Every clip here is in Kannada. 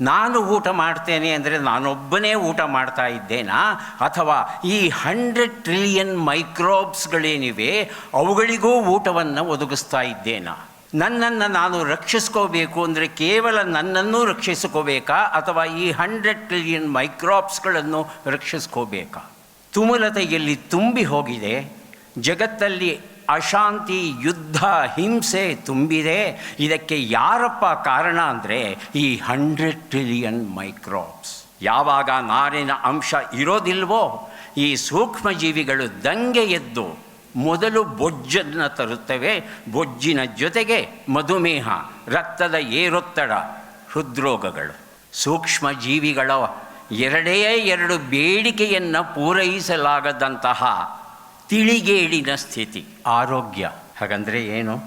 ನಾನು ಊಟ ಮಾಡ್ತೇನೆ ಅಂದರೆ ನಾನೊಬ್ಬನೇ ಊಟ ಮಾಡ್ತಾ ಇದ್ದೇನಾ? ಅಥವಾ ಈ ಹಂಡ್ರೆಡ್ ಟ್ರಿಲಿಯನ್ ಮೈಕ್ರೋಬ್ಸ್ಗಳೇನಿವೆ ಅವುಗಳಿಗೂ ಊಟವನ್ನು ಒದಗಿಸ್ತಾ ಇದ್ದೇನಾ? ನನ್ನನ್ನು ನಾನು ರಕ್ಷಿಸ್ಕೋಬೇಕು ಅಂದರೆ ಕೇವಲ ನನ್ನನ್ನು ರಕ್ಷಿಸ್ಕೋಬೇಕಾ? ಅಥವಾ ಈ ಹಂಡ್ರೆಡ್ ಟ್ರಿಲಿಯನ್ ಮೈಕ್ರೋಬ್ಸ್ಗಳನ್ನು ರಕ್ಷಿಸ್ಕೋಬೇಕಾ? ತುಮುಲತೆಯಲ್ಲಿ ತುಂಬಿ ಹೋಗಿದೆ, ಜಗತ್ತಲ್ಲಿ ಅಶಾಂತಿ, ಯುದ್ಧ, ಹಿಂಸೆ ತುಂಬಿದೆ. ಇದಕ್ಕೆ ಯಾರಪ್ಪ ಕಾರಣ ಅಂದರೆ ಈ ಹಂಡ್ರೆಡ್ ಟ್ರಿಲಿಯನ್ ಮೈಕ್ರೋಬ್ಸ್ ಯಾವಾಗ ನಾರಿನ ಅಂಶ ಇರೋದಿಲ್ವೋ, ಈ ಸೂಕ್ಷ್ಮ ಜೀವಿಗಳು ದಂಗೆ ಎದ್ದು ಮೊದಲು ಬೊಜ್ಜನ್ನು ತರುತ್ತವೆ. ಬೊಜ್ಜಿನ ಜೊತೆಗೆ ಮಧುಮೇಹ, ರಕ್ತದ ಏರೊತ್ತಡ, ಹೃದ್ರೋಗಗಳು. ಸೂಕ್ಷ್ಮ ಜೀವಿಗಳ ಎರಡೇ ಎರಡು ಬೇಡಿಕೆಯನ್ನು ಪೂರೈಸಲಾಗದಂತಹ ತಿಳಿಗೇಡಿನ ಸ್ಥಿತಿ. ಆರೋಗ್ಯ. ಹಾಗಂದರೆ ಏನು?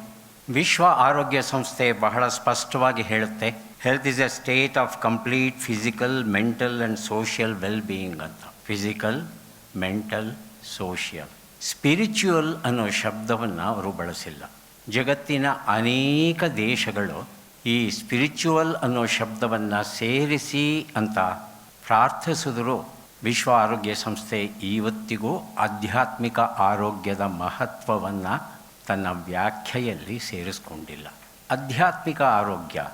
ವಿಶ್ವ ಆರೋಗ್ಯ ಸಂಸ್ಥೆ ಬಹಳ ಸ್ಪಷ್ಟವಾಗಿ ಹೇಳುತ್ತೆ health is a state of complete physical mental and social well being ಅಂತ. ಫಿಸಿಕಲ್ ಮೆಂಟಲ್ ಸೋಷಿಯಲ್ ಸ್ಪಿರಿಚುವಲ್ ಅನ್ನೋ ಶಬ್ದವನ್ನು ಅವರು ಬಳಸಿಲ್ಲ. ಜಗತ್ತಿನ ಅನೇಕ ದೇಶಗಳು ಈ ಸ್ಪಿರಿಚುವಲ್ ಅನ್ನೋ ಶಬ್ದವನ್ನು ಸೇರಿಸಿ ಅಂತ ಪ್ರಾರ್ಥಿಸಿದ್ರು ವಿಶ್ವ ಆರೋಗ್ಯ ಸಂಸ್ಥೆ ಇವತ್ತಿಗೂ ಆಧ್ಯಾತ್ಮಿಕ ಆರೋಗ್ಯದ ಮಹತ್ವವನ್ನು ತನ್ನ ವ್ಯಾಖ್ಯೆಯಲ್ಲಿ ಸೇರಿಸ್ಕೊಂಡಿಲ್ಲ. ಆಧ್ಯಾತ್ಮಿಕ ಆರೋಗ್ಯ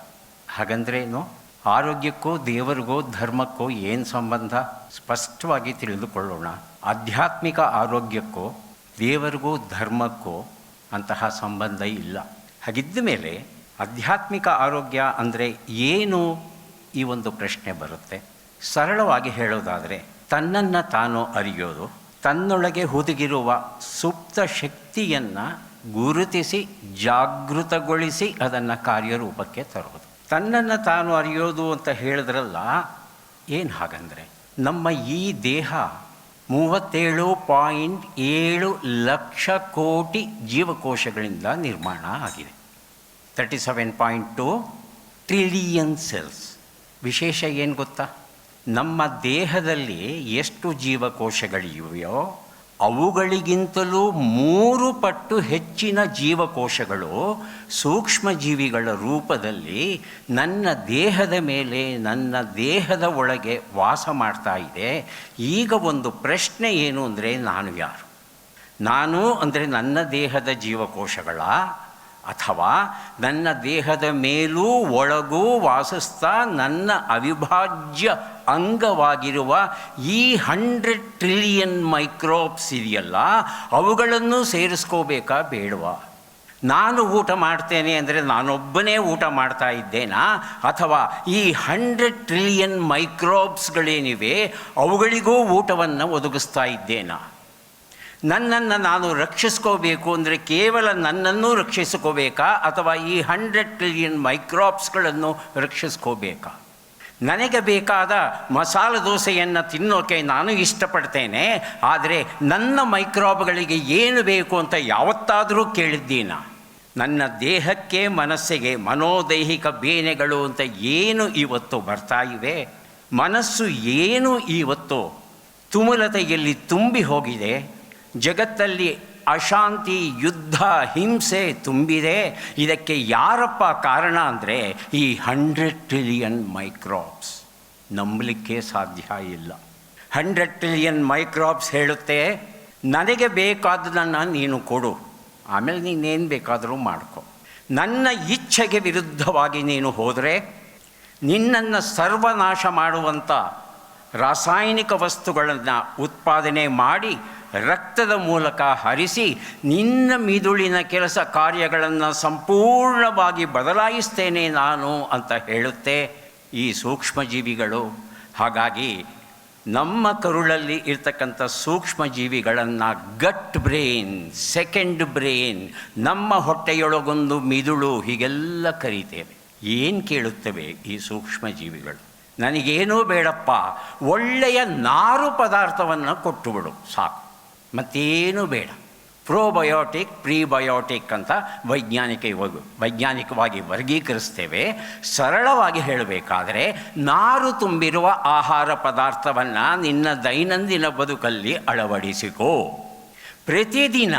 ಹಾಗಂದ್ರೇನು? ಆರೋಗ್ಯಕ್ಕೂ ದೇವರಿಗೂ ಧರ್ಮಕ್ಕೂ ಏನು ಸಂಬಂಧ? ಸ್ಪಷ್ಟವಾಗಿ ತಿಳಿದುಕೊಳ್ಳೋಣ. ಆಧ್ಯಾತ್ಮಿಕ ಆರೋಗ್ಯಕ್ಕೂ ದೇವರಿಗೂ ಧರ್ಮಕ್ಕೂ ಅಂತಹ ಸಂಬಂಧ ಇಲ್ಲ. ಹಾಗಿದ್ದ ಮೇಲೆ ಆಧ್ಯಾತ್ಮಿಕ ಆರೋಗ್ಯ ಅಂದರೆ ಏನು? ಈ ಒಂದು ಪ್ರಶ್ನೆ ಬರುತ್ತೆ. ಸರಳವಾಗಿ ಹೇಳೋದಾದರೆ ತನ್ನನ್ನು ತಾನು ಅರಿಯೋದು, ತನ್ನೊಳಗೆ ಹುದುಗಿರುವ ಸುಪ್ತ ಶಕ್ತಿಯನ್ನು ಗುರುತಿಸಿ, ಜಾಗೃತಗೊಳಿಸಿ ಅದನ್ನು ಕಾರ್ಯರೂಪಕ್ಕೆ ತರೋದು. ತನ್ನನ್ನು ತಾನು ಅರಿಯೋದು ಅಂತ ಹೇಳಿದ್ರಲ್ಲ, ಏನು ಹಾಗಂದರೆ ನಮ್ಮ ಈ ದೇಹ ಮೂವತ್ತೇಳು ಪಾಯಿಂಟ್ ಏಳು ಲಕ್ಷ ಕೋಟಿ ಜೀವಕೋಶಗಳಿಂದ ನಿರ್ಮಾಣ ಆಗಿದೆ. Thirty seven point two trillion cells. ವಿಶೇಷ ಏನು ಗೊತ್ತಾ? ನಮ್ಮ ದೇಹದಲ್ಲಿ ಎಷ್ಟು ಜೀವಕೋಶಗಳಿವೆಯೋ ಅವುಗಳಿಗಿಂತಲೂ ಮೂರು ಪಟ್ಟು ಹೆಚ್ಚಿನ ಜೀವಕೋಶಗಳು ಸೂಕ್ಷ್ಮ ಜೀವಿಗಳ ರೂಪದಲ್ಲಿ ನನ್ನ ದೇಹದ ಮೇಲೆ, ನನ್ನ ದೇಹದ ಒಳಗೆ ವಾಸ ಮಾಡ್ತಾ ಇದೆ. ಈಗ ಒಂದು ಪ್ರಶ್ನೆ ಏನು ಅಂದರೆ ನಾನು ಯಾರು? ನಾನು ಅಂದರೆ ನನ್ನ ದೇಹದ ಜೀವಕೋಶಗಳ? ಅಥವಾ ನನ್ನ ದೇಹದ ಮೇಲೂ ಒಳಗೂ ವಾಸಿಸ್ತಾ ನನ್ನ ಅವಿಭಾಜ್ಯ ಅಂಗವಾಗಿರುವ ಈ ಹಂಡ್ರೆಡ್ ಟ್ರಿಲಿಯನ್ ಮೈಕ್ರೋಬ್ಸ್ ಇದೆಯಲ್ಲ, ಅವುಗಳನ್ನು ಸೇರಿಸ್ಕೋಬೇಕಾ ಬೇಡವಾ? ನಾನು ಊಟ ಮಾಡ್ತೇನೆ ಅಂದರೆ ನಾನೊಬ್ಬನೇ ಊಟ ಮಾಡ್ತಾ ಇದ್ದೇನಾ? ಅಥವಾ ಈ ಹಂಡ್ರೆಡ್ ಟ್ರಿಲಿಯನ್ ಮೈಕ್ರೋಬ್ಸ್ಗಳೇನಿವೆ, ಅವುಗಳಿಗೂ ಊಟವನ್ನು ಒದಗಿಸ್ತಾ ಇದ್ದೇನಾ? ನನ್ನನ್ನು ನಾನು ರಕ್ಷಿಸ್ಕೋಬೇಕು ಅಂದರೆ ಕೇವಲ ನನ್ನನ್ನು ರಕ್ಷಿಸ್ಕೋಬೇಕಾ ಅಥವಾ ಈ ಹಂಡ್ರೆಡ್ ಟ್ರಿಲಿಯನ್ ಮೈಕ್ರಾಬ್ಸ್ಗಳನ್ನು ರಕ್ಷಿಸ್ಕೋಬೇಕಾ? ನನಗೆ ಬೇಕಾದ ಮಸಾಲೆ ದೋಸೆಯನ್ನು ತಿನ್ನೋಕೆ ನಾನು ಇಷ್ಟಪಡ್ತೇನೆ, ಆದರೆ ನನ್ನ ಮೈಕ್ರಾಬ್ಗಳಿಗೆ ಏನು ಬೇಕು ಅಂತ ಯಾವತ್ತಾದರೂ ಕೇಳಿದ್ದೀನ? ನನ್ನ ದೇಹಕ್ಕೆ ಮನಸ್ಸಿಗೆ ಮನೋದೈಹಿಕ ಬೇನೆಗಳು ಅಂತ ಏನು ಇವತ್ತು ಬರ್ತಾ ಇವೆ? ಮನಸ್ಸು ಏನು ಇವತ್ತು? ತುಮುಲತೆಯಲ್ಲಿ ತುಂಬಿ ಹೋಗಿದೆ. ಜಗತ್ತಲ್ಲಿ ಅಶಾಂತಿ, ಯುದ್ಧ, ಹಿಂಸೆ ತುಂಬಿದೆ. ಇದಕ್ಕೆ ಯಾರಪ್ಪ ಕಾರಣ ಅಂದರೆ ಈ ಹಂಡ್ರೆಡ್ ಟ್ರಿಲಿಯನ್ ಮೈಕ್ರಾಬ್ಸ್ ನಂಬಲಿಕ್ಕೆ ಸಾಧ್ಯ ಇಲ್ಲ. ಹಂಡ್ರೆಡ್ ಟ್ರಿಲಿಯನ್ ಮೈಕ್ರಾಬ್ಸ್ ಹೇಳುತ್ತೆ, ನನಗೆ ಬೇಕಾದದನ್ನು ನೀನು ಕೊಡು. ಆಮೇಲೆ ನೀನೇನು ಬೇಕಾದರೂ ಮಾಡ್ಕೊ. ನನ್ನ ಇಚ್ಛೆಗೆ ವಿರುದ್ಧವಾಗಿ ನೀನು ಹೋದರೆ, ನಿನ್ನನ್ನು ಸರ್ವನಾಶ ಮಾಡುವಂಥ ರಾಸಾಯನಿಕ ವಸ್ತುಗಳನ್ನು ಉತ್ಪಾದನೆ ಮಾಡಿ ರಕ್ತದ ಮೂಲಕ ಹರಿಸಿ ನಿನ್ನ ಮಿದುಳಿನ ಕೆಲಸ ಕಾರ್ಯಗಳನ್ನು ಸಂಪೂರ್ಣವಾಗಿ ಬದಲಾಯಿಸ್ತೇನೆ ನಾನು ಅಂತ ಹೇಳುತ್ತೆ ಈ ಸೂಕ್ಷ್ಮಜೀವಿಗಳು. ಹಾಗಾಗಿ ನಮ್ಮ ಕರುಳಲ್ಲಿ ಇರ್ತಕ್ಕಂಥ ಸೂಕ್ಷ್ಮ ಜೀವಿಗಳನ್ನು ಗಟ್ ಬ್ರೇನ್, ಸೆಕೆಂಡ್ ಬ್ರೇನ್, ನಮ್ಮ ಹೊಟ್ಟೆಯೊಳಗೊಂದು ಮಿದುಳು ಹೀಗೆಲ್ಲ ಕರೀತೇವೆ. ಏನು ಕೇಳುತ್ತವೆ ಈ ಸೂಕ್ಷ್ಮ ಜೀವಿಗಳು ನನಗೇನೂ ಬೇಡಪ್ಪ, ಒಳ್ಳೆಯ ನಾರು ಪದಾರ್ಥವನ್ನು ಕೊಟ್ಟುಬಿಡು ಸಾಕು. ಮತ್ತೇನೂ ಬೇಡ. ಪ್ರೋಬಯೋಟಿಕ್, ಪ್ರೀಬಯೋಟಿಕ್ ಅಂತ ವೈಜ್ಞಾನಿಕ ವೈಜ್ಞಾನಿಕವಾಗಿ ವರ್ಗೀಕರಿಸ್ತೇವೆ. ಸರಳವಾಗಿ ಹೇಳಬೇಕಾದರೆ ನಾರು ತುಂಬಿರುವ ಆಹಾರ ಪದಾರ್ಥವನ್ನು ನಿನ್ನ ದೈನಂದಿನ ಬದುಕಲ್ಲಿ ಅಳವಡಿಸಿಕೊ. ಪ್ರತಿದಿನ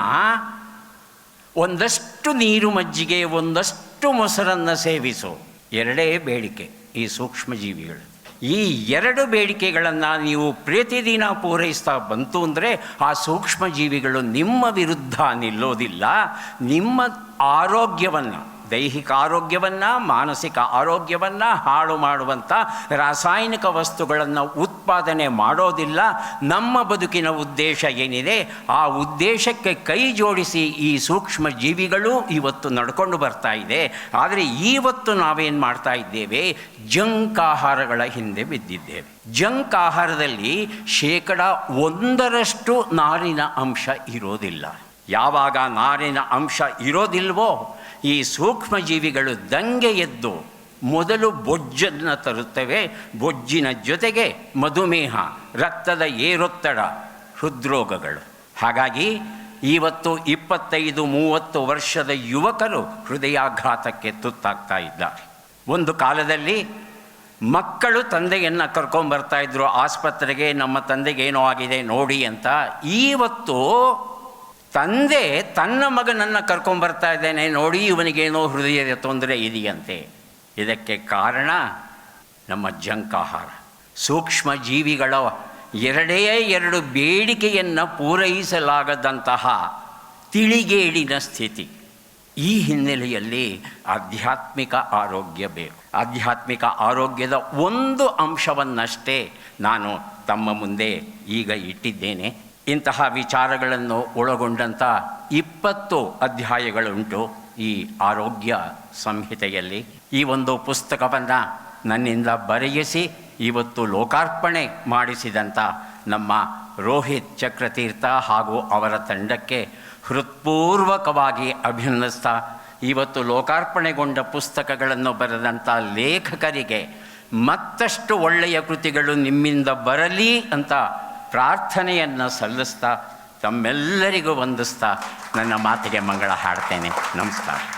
ಒಂದಷ್ಟು ನೀರು ಮಜ್ಜಿಗೆ, ಒಂದಷ್ಟು ಮೊಸರನ್ನು ಸೇವಿಸು. ಎರಡೇ ಬೇಡಿಕೆ ಈ ಸೂಕ್ಷ್ಮಜೀವಿಗಳು ಈ ಎರಡು ಬೇಡಿಕೆಗಳನ್ನು ನೀವು ಪ್ರತಿದಿನ ಪೂರೈಸ್ತಾ ಬಂತು ಅಂದರೆ ಆ ಸೂಕ್ಷ್ಮ ಜೀವಿಗಳು ನಿಮ್ಮ ವಿರುದ್ಧ ನಿಲ್ಲೋದಿಲ್ಲ, ನಿಮ್ಮ ಆರೋಗ್ಯವನ್ನು ದೈಹಿಕ ಆರೋಗ್ಯವನ್ನು, ಮಾನಸಿಕ ಆರೋಗ್ಯವನ್ನು ಹಾಳು ಮಾಡುವಂಥ ರಾಸಾಯನಿಕ ವಸ್ತುಗಳನ್ನು ಉತ್ಪಾದನೆ ಮಾಡೋದಿಲ್ಲ. ನಮ್ಮ ಬದುಕಿನ ಉದ್ದೇಶ ಏನಿದೆ, ಆ ಉದ್ದೇಶಕ್ಕೆ ಕೈ ಜೋಡಿಸಿ ಈ ಸೂಕ್ಷ್ಮ ಜೀವಿಗಳು ಇವತ್ತು ನಡ್ಕೊಂಡು ಬರ್ತಾ ಇದೆ. ಆದರೆ ಇವತ್ತು ನಾವೇನು ಮಾಡ್ತಾ ಇದ್ದೇವೆ, ಜಂಕ್ ಆಹಾರಗಳ ಹಿಂದೆ ಬಿದ್ದಿದ್ದೇವೆ. ಜಂಕ್ ಆಹಾರದಲ್ಲಿ ಶೇಕಡ ಒಂದರಷ್ಟು ನಾರಿನ ಅಂಶ ಇರೋದಿಲ್ಲ. ಯಾವಾಗ ನಾರಿನ ಅಂಶ ಇರೋದಿಲ್ವೋ ಈ ಸೂಕ್ಷ್ಮಜೀವಿಗಳು ದಂಗೆ ಎದ್ದು ಮೊದಲು ಬೊಜ್ಜನ್ನು ತರುತ್ತವೆ. ಬೊಜ್ಜಿನ ಜೊತೆಗೆ ಮಧುಮೇಹ, ರಕ್ತದ ಏರೊತ್ತಡ, ಹೃದ್ರೋಗಗಳು. ಹಾಗಾಗಿ ಇವತ್ತು ಇಪ್ಪತ್ತೈದು, ಮೂವತ್ತು ವರ್ಷದ ಯುವಕರು ಹೃದಯಾಘಾತಕ್ಕೆ ತುತ್ತಾಗ್ತಾ ಇದ್ದಾರೆ. ಒಂದು ಕಾಲದಲ್ಲಿ ಮಕ್ಕಳು ತಂದೆಯನ್ನು ಕರ್ಕೊಂಬರ್ತಾ ಇದ್ರು, ಆಸ್ಪತ್ರೆಗೆ, ನಮ್ಮ ತಂದೆಗೆ ಏನೋ ಆಗಿದೆ, ನೋಡಿ ಅಂತ. ಇವತ್ತು ತಂದೆ ತನ್ನ ಮಗನನ್ನು ಕರ್ಕೊಂಬರ್ತಾ ಇದ್ದೇನೆ, ನೋಡಿ ಇವನಿಗೇನೋ ಹೃದಯದ ತೊಂದರೆ ಇದೆಯಂತೆ. ಇದಕ್ಕೆ ಕಾರಣ ನಮ್ಮ ಜಂಕ್ ಆಹಾರ ಸೂಕ್ಷ್ಮ ಜೀವಿಗಳ ಎರಡೇ ಎರಡು ಬೇಡಿಕೆಯನ್ನು ಪೂರೈಸಲಾಗದಂತಹ ತಿಳಿಗೇಡಿನ ಸ್ಥಿತಿ. ಈ ಹಿನ್ನೆಲೆಯಲ್ಲಿ ಆಧ್ಯಾತ್ಮಿಕ ಆರೋಗ್ಯ ಬೇಕು. ಆಧ್ಯಾತ್ಮಿಕ ಆರೋಗ್ಯದ ಒಂದು ಅಂಶವನ್ನಷ್ಟೇ ನಾನು ತಮ್ಮ ಮುಂದೆ ಈಗ ಇಟ್ಟಿದ್ದೇನೆ. ಇಂತಹ ವಿಚಾರಗಳನ್ನು ಒಳಗೊಂಡಂಥ ಇಪ್ಪತ್ತು ಅಧ್ಯಾಯಗಳುಂಟು ಈ ಆರೋಗ್ಯ ಸಂಹಿತೆಯಲ್ಲಿ. ಈ ಒಂದು ಪುಸ್ತಕವನ್ನು ನನ್ನಿಂದ ಬರೆಯಿಸಿ, ಇವತ್ತು ಲೋಕಾರ್ಪಣೆ ಮಾಡಿಸಿದಂಥ ನಮ್ಮ ರೋಹಿತ್ ಚಕ್ರತೀರ್ಥ ಹಾಗೂ ಅವರ ತಂಡಕ್ಕೆ ಹೃತ್ಪೂರ್ವಕವಾಗಿ ಅಭಿನಂದಿಸ್ತಾ, ಇವತ್ತು ಲೋಕಾರ್ಪಣೆಗೊಂಡ ಪುಸ್ತಕಗಳನ್ನು ಬರೆದಂಥ ಲೇಖಕರಿಗೆ ಮತ್ತಷ್ಟು ಒಳ್ಳೆಯ ಕೃತಿಗಳು ನಿಮ್ಮಿಂದ ಬರಲಿ ಅಂತ ಪ್ರಾರ್ಥನೆಯನ್ನು ಸಲ್ಲಿಸ್ತಾ ತಮ್ಮೆಲ್ಲರಿಗೂ ವಂದಿಸ್ತಾ ನನ್ನ ಮಾತಿಗೆ ಮಂಗಳ ಹಾಡ್ತೇನೆ. ನಮಸ್ಕಾರ.